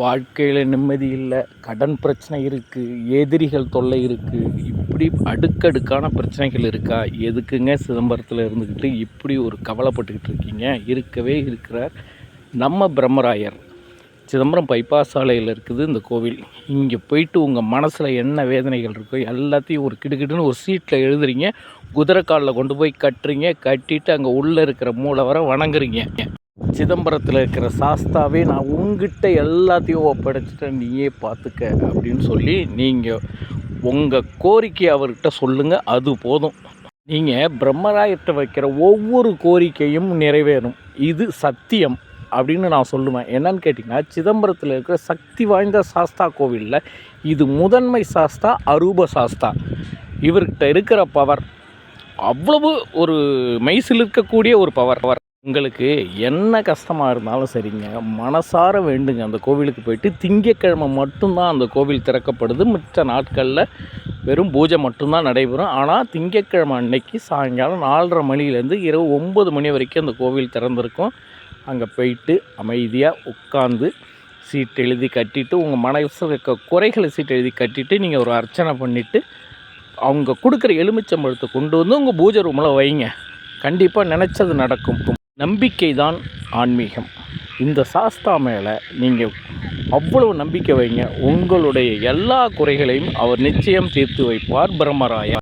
வாழ்க்கையில் நிம்மதி இல்லை கடன் பிரச்சனை இருக்குது எதிரிகள் தொல்லை இருக்குது இப்படி அடுக்கடுக்கான பிரச்சனைகள் இருக்கா? எதுக்குங்க சிதம்பரத்தில் இருந்துக்கிட்டு இப்படி ஒரு கவலைப்பட்டுக்கிட்டு இருக்கீங்க? இருக்கவே இருக்கிறார் நம்ம பிரம்மராயர். சிதம்பரம் பைபாஸ் சாலையில் இருக்குது இந்த கோவில். இங்கே போயிட்டு உங்கள் மனசில் என்ன வேதனைகள் இருக்கோ எல்லாத்தையும் ஒரு கிடுகிடுன்னு ஒரு சீட்டில் எழுதுறீங்க. குதிரைக்காலில் கொண்டு போய் கட்டுறீங்க. கட்டிட்டு அங்கே உள்ளே இருக்கிற மூளை வர வணங்குறீங்க. சிதம்பரத்தில் இருக்கிற சாஸ்தாவே நான் உங்ககிட்ட எல்லாத்தையும் ஒப்படைச்சிட்டேன் நீயே பார்த்துக்க அப்படின்னு சொல்லி நீங்கள் உங்கள் கோரிக்கை அவர்கிட்ட சொல்லுங்கள் அது போதும். நீங்கள் பிரம்மராயத்தை வைக்கிற ஒவ்வொரு கோரிக்கையும் நிறைவேறும். இது சத்தியம் அப்படின்னு நான் சொல்லுவேன். என்னன்னு கேட்டிங்கன்னா சிதம்பரத்தில் இருக்கிற சக்தி வாய்ந்த சாஸ்தா கோவிலில் இது முதன்மை சாஸ்தா அரூப சாஸ்தா. இவர்கிட்ட இருக்கிற பவர் அவ்வளவு ஒரு மைசில் இருக்கக்கூடிய ஒரு பவர் பவர் உங்களுக்கு என்ன கஷ்டமாக இருந்தாலும் சரிங்க. மனசார வேண்டுங்க. அந்த கோவிலுக்கு போயிட்டு திங்கக்கிழமை மட்டும்தான் அந்த கோவில் திறக்கப்படுது. மற்ற நாட்களில் வெறும் பூஜை மட்டும்தான் நடைபெறும். ஆனால் திங்கட்கிழமை அன்னைக்கு சாயங்காலம் நாலரை மணிலேருந்து இரவு ஒம்பது மணி வரைக்கும் அந்த கோவில் திறந்திருக்கும். அங்கே போயிட்டு அமைதியாக உட்காந்து சீட் எழுதி கட்டிட்டு உங்கள் மனசில் இருக்க குறைகளை சீட் எழுதி கட்டிட்டு நீங்கள் ஒரு அர்ச்சனை பண்ணிவிட்டு அவங்க கொடுக்குற எலுமிச்சம்பழத்தை கொண்டு வந்து உங்கள் பூஜை ரூமில் வைங்க. கண்டிப்பாக நினச்சது நடக்கும். நம்பிக்கை தான் ஆன்மீகம். இந்த சாஸ்தா மேலே நீங்கள் அவ்வளவு நம்பிக்கை வைங்க. உங்களுடைய எல்லா குறைகளையும் அவர் நிச்சயம் தீர்த்து வைப்பார் பிரம்மராயா